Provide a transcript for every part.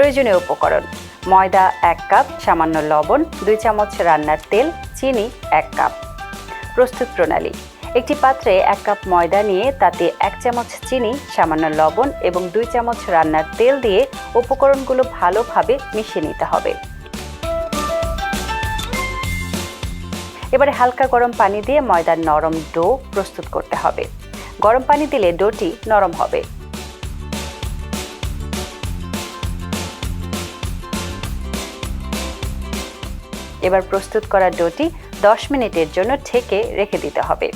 প্রয়োজনীয় উপকরণ। ময়দা এক কাপ, সামান্য লবণ, দুই চামচ রান্নার তেল, চিনি এক কাপ। প্রস্তুত প্রণালী। একটি পাত্রে এক কাপ ময়দা নিয়ে তাতে এক চামচ চিনি, সামান্য লবণ এবং দুই চামচ রান্নার তেল দিয়ে উপকরণগুলো ভালোভাবে মিশিয়ে নিতে হবে। এবারে হালকা গরম পানি দিয়ে ময়দার নরম ডো প্রস্তুত করতে হবে। গরম পানি দিলে ডোটি নরম হবে। এবার প্রস্তুত করা ডোটি দশ মিনিটের জন্য ঢেকে রেখে দিতে হবে।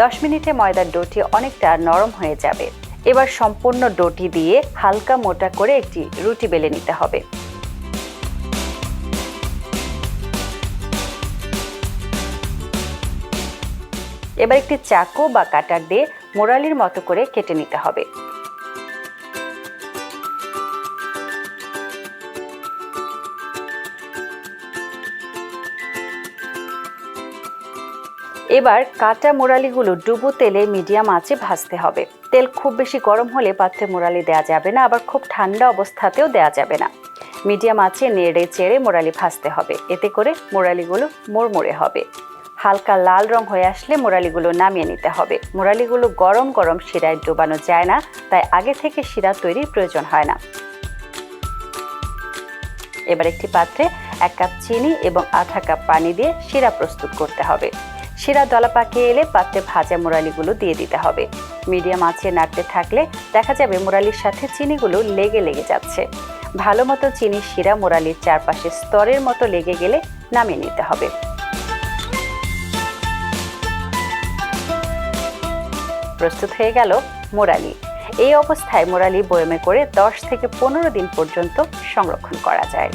দশ মিনিটে ময়দার ডোটি অনেকটা নরম হয়ে যাবে। এবার সম্পূর্ণ ডোটি দিয়ে হালকা মোটা করে একটি রুটি বেলে নিতে হবে। এবার একটি চাকু বা কাটার দিয়ে মোরালির মতো করে কেটে নিতে হবে। এবার কাটা মোরালিগুলো ডুবো তেলে মিডিয়াম আঁচে ভাজতে হবে। তেল খুব বেশি গরম হলে পাত্রে মোরালি দেওয়া যাবে না, আবার খুব ঠান্ডা অবস্থাতেও দেওয়া যাবে না। মিডিয়াম আঁচে নেড়ে চেড়ে মোরালি ভাজতে হবে, এতে করে মোরালিগুলো মোড়মোড়ে হবে। হালকা লাল রং হয়ে আসলে মোরালিগুলো নামিয়ে নিতে হবে। মোরালিগুলো গরম গরম শিরায় ডোবানো যায় না, তাই আগে থেকে শিরা তৈরির প্রয়োজন হয় না। এবার একটি পাত্রে এক কাপ চিনি এবং আধা কাপ পানি দিয়ে শিরা প্রস্তুত করতে হবে। শিরা দলা পাকিয়ে এলে পাত্রে ভাজা মোরালিগুলো দিয়ে দিতে হবে। মিডিয়াম আঁচে নাড়তে থাকলে দেখা যাবে মোরালির সাথে চিনিগুলো লেগে লেগে যাচ্ছে। ভালো মতো চিনি শিরা মোরালির চারপাশে স্তরের মতো লেগে গেলে নামিয়ে নিতে হবে। প্রস্তুত হয়ে গেল মোরালি। এই অবস্থায় মোরালি বয়মে করে দশ থেকে পনেরো দিন পর্যন্ত সংরক্ষণ করা যায়।